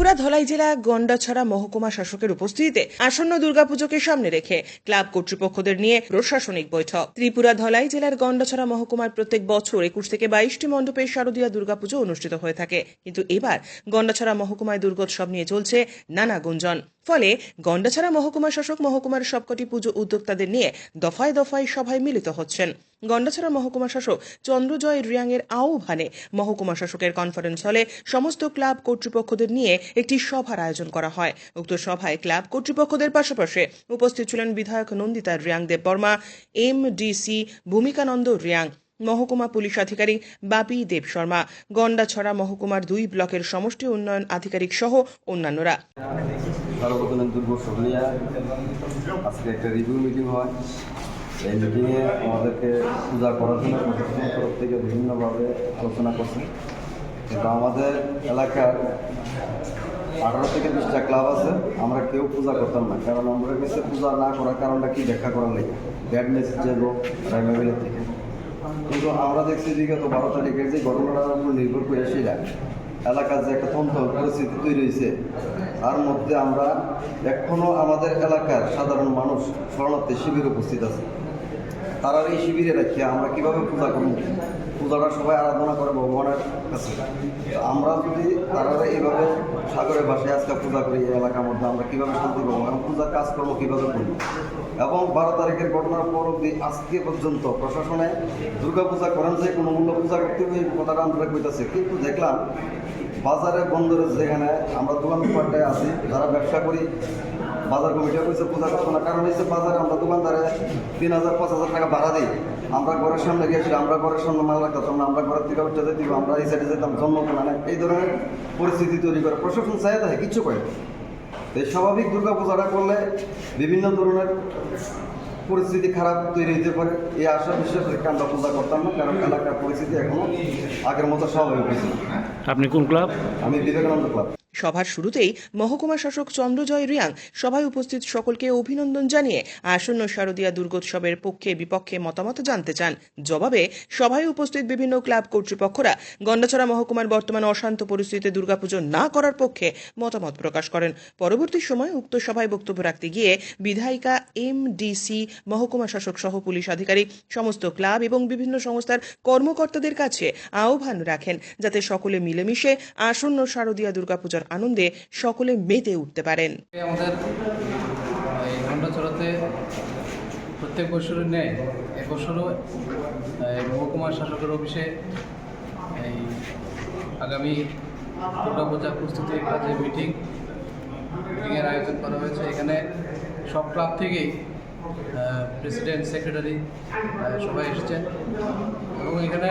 ত্রিপুরা ধলাই জেলা গন্ডাছড়া মহকুমা শাসকের উপস্থিতিতে আসন্ন দুর্গাপুজোকে সামনে রেখে ক্লাব কর্তৃপক্ষদের নিয়ে প্রশাসনিক বৈঠক। ত্রিপুরা ধলাই জেলার গন্ডাছড়া মহকুমার প্রত্যেক বছর একুশ থেকে বাইশটি মণ্ডপে শারদীয়া দুর্গাপুজো অনুষ্ঠিত হয়ে থাকে। কিন্তু এবার গন্ডাছড়া মহকুমায় দুর্গোৎসব নিয়ে চলছে নানা গুঞ্জন। ফলে গন্ডাছড়া মহকুমা শাসক মহকুমার সবকটি পুজো উদ্যোক্তাদের নিয়ে দফায় দফায় সভায় মিলিত হচ্ছেন। গন্ডাছড়া মহকুমা শাসক চন্দ্রজয় রিয়াংয়ের আহ্বানে মহকুমা শাসকের কনফারেন্স হলে সমস্ত ক্লাব কর্তৃপক্ষদের নিয়ে একটি সভার আয়োজন করা হয়। উক্ত সভায় ক্লাব কর্তৃপক্ষদের পাশাপাশি উপস্থিত ছিলেন বিধায়ক নন্দিতা রিয়াং দেববর্মা এম ডিসি ভূমিকানন্দ রিয়াং, মহকুমা পুলিশ আধিকারিক বাপি দেব শর্মা, গন্ডাছড়া মহকুমার দুই ব্লকের সমষ্টি উন্নয়ন আধিকারিক সহ অন্যান্যরা। সর্বপ্রথম দুর্গ নিয়ে আজকে একটা রিভিউ মিটিং হয়। এই মিটিংয়ে আমাদেরকে পূজা করার জন্য প্রশাসনের তরফ থেকে বিভিন্নভাবে আলোচনা করছে। কিন্তু আমাদের এলাকার আঠারো থেকে বিশটা ক্লাব আছে। আমরা কেউ পূজা করতাম না। কারণ আমরা কাছে পূজা না করার কারণটা কি ব্যাখ্যা করার লাগে? ব্যাড মেসেজ যাব রাইমাবিলের থেকে কিন্তু আমরা দেখছি বিগত বারো তারিখের যে ঘটনাটার উপর নির্ভর করে সেটা এলাকার যে একটা তন্ত্র পরিস্থিতি তৈরি হয়েছে, তার মধ্যে আমরা এখনও আমাদের এলাকার সাধারণ মানুষ শরণার্থী শিবিরে উপস্থিত আছে। তারা এই শিবিরে রাখিয়া আমরা কীভাবে পূজা করব? পূজাটা সবাই আরাধনা করে ভগবানের কাছে। আমরা যদি তারা এইভাবে সাগরের ভাষায় আজকে পূজা করি এই এলাকার মধ্যে, আমরা কীভাবে শান্তি পাবো? এবং পূজার কাজকর্ম কীভাবে করব? এবং বারো তারিখের ঘটনার পর অব্দি আজকে পর্যন্ত প্রশাসনে দুর্গা পূজা করেন যে, কোনো মূল্য পূজা করতে হবে কথাটা আমরা কইতেছে কিন্তু দেখলাম, বাজারে, বন্দরে যেখানে আমরা দোকানপাটে আছি, যারা ব্যবসা করি বাজার কমিটিও কইছে পূজা করব না। কারণ হচ্ছে বাজারে আমরা দোকানদারে তিন হাজার পাঁচ হাজার টাকা ভাড়া দিই। আমরা ঘরের সামনে গিয়েছি আমরা ঘরের সামনে মাল রাখতাম না আমরা ঘরের থেকে উঠে যেতাম আমরা এই সাইডে যেতাম জন্ম মানে এই ধরনের পরিস্থিতি তৈরি করে। প্রশাসন চাই দেয় কিচ্ছু করে এই স্বাভাবিক দুর্গা পূজাটা করলে বিভিন্ন ধরনের পরিস্থিতি খারাপ তৈরি হতে পারে। এই আশা বিশ্বাস রেখে আমরা পূজা করতাম না কারণ এলাকার পরিস্থিতি এখনও আগের মতো স্বাভাবিক হয়েছে আপনি কোন ক্লাব? আমি বিবেকানন্দ ক্লাব। সভার শুরুতেই মহকুমা শাসক চন্দ্রজয় রিয়াং সভায় উপস্থিত সকলকে অভিনন্দন জানিয়ে আসন্ন শারদীয়া দুর্গোৎসবের পক্ষে বিপক্ষে মতামত জানতে চান। জবাবে সভায় উপস্থিত বিভিন্ন ক্লাব কর্তৃপক্ষরা গন্ডাছড়া মহকুমার বর্তমান অশান্ত পরিস্থিতিতে দুর্গাপুজো না করার পক্ষে মতামত প্রকাশ করেন। পরবর্তী সময় উক্ত সভায় বক্তব্য রাখতে গিয়ে বিধায়িকা এম ডিসি মহকুমা শাসক সহ পুলিশ আধিকারিক, সমস্ত ক্লাব এবং বিভিন্ন সংস্থার কর্মকর্তাদের কাছে আহ্বান রাখেন যাতে সকলে মিলেমিশে আসন্ন শারদীয়া দুর্গাপূজার আনন্দে সকলে মেতে উঠতে পারেন। আমাদের প্রত্যেক বছরের ন্যায় এবছরও এই মহকুমা শাসকের অফিসে এই আগামী দুর্গাপূজা প্রস্তুতির কাজে মিটিং, মিটিংয়ের আয়োজন করা হয়েছে। এখানে সব ক্লাব থেকেই প্রেসিডেন্ট, সেক্রেটারি সবাই এসেছেন। এবং এখানে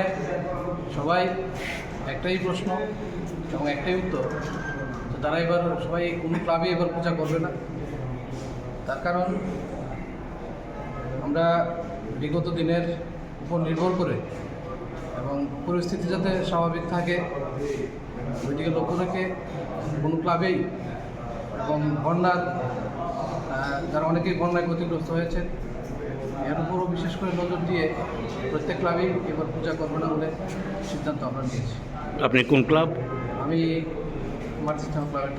সবাই একটাই প্রশ্ন এবং একটাই উত্তর তারা এবার সবাই কোনো ক্লাবে এবার পূজা করবে না। তার কারণ আমরা বিগত দিনের উপর নির্ভর করে এবং পরিস্থিতি যাতে স্বাভাবিক থাকে ওইদিকে লক্ষ্য রেখে কোনো ক্লাবেই এবং বন্যার যারা অনেকেই বন্যায় ক্ষতিগ্রস্ত হয়েছে এর উপরও বিশেষ করে নজর দিয়ে প্রত্যেক ক্লাবেই এবার পূজা করবে না বলে সিদ্ধান্ত আমরা নিয়েছি। আপনি কোন ক্লাব আমি Max Templar